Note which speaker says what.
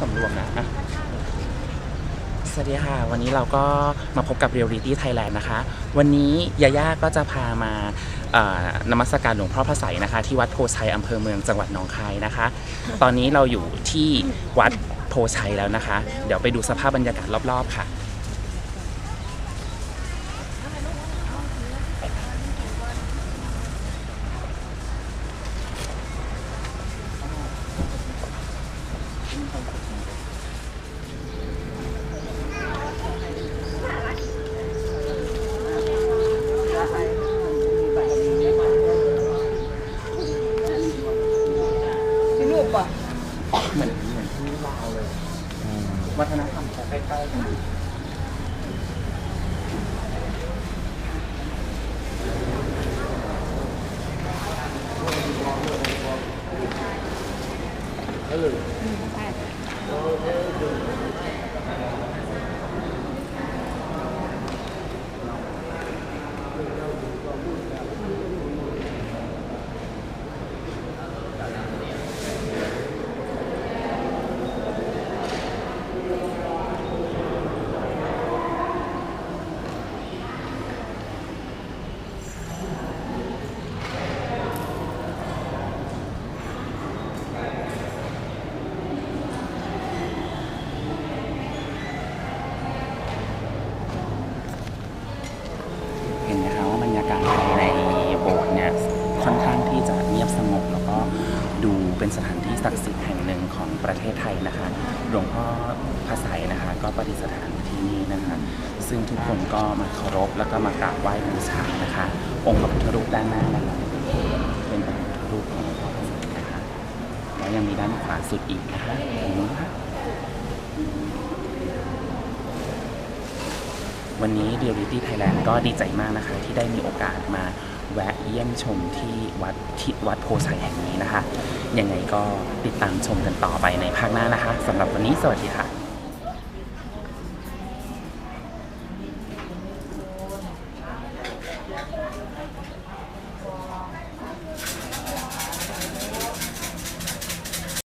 Speaker 1: สำรวมนะอะสวัสดีค่ะ วันนี้เราก็มาพบกับเรียลลิตี้ไทยแลนด์นะคะ วันนี้ยาย่าก็จะพามาเอ่อนมัสการหลวงพ่อพระไสยนะคะ ที่วัดโพชัยอำเภอเมืองจังหวัดหนองคายนะคะ ตอนนี้เราอยู่ที่วัดโพชัยแล้วนะคะ เดี๋ยวไปดูสภาพบรรยากาศรอบๆค่ะ
Speaker 2: ที่รูปป่ะ
Speaker 1: เหมือนเหมือนที่ลาวเลยวัฒนธรรมเขาใกล้ๆกันเห็นไหมคะว่าบรรยากาศภายในโบสถ์เนี่ยค่อนข้างที่จะเงียบสงบ แล้วก็ดู เป็นสถานที่ศักดิ์สิทธิ์แห่งหนึ่งของประเทศไทยนะคะ หลวงพ่อพระไสยนะคะ ก็ประดิษฐานอยู่ที่นี่นะคะ ซึ่งทุกคนก็มาเคารพแล้วก็มากราบไหว้บูชานะคะ องค์พระพุทธรูปด้านหน้านะคะเป็นพระพุทธรูปของหลวงพ่อพระไสยนะคะ แล้วยังมีด้านขวาสุดอีกนะคะตรงนู้นค่ะวันนี้ r e a l i t y Thailand ก็ดีใจมากนะคะ ที่ได้มีโอกาสมา แวะเยี่ยมชมที่วัดที่วัดโพชัยแห่งนี้นะคะ ยังไงก็ติดตามชมกันต่อไปในภาคหน้านะคะสำหรับวันนี้สวัสดีค่ะ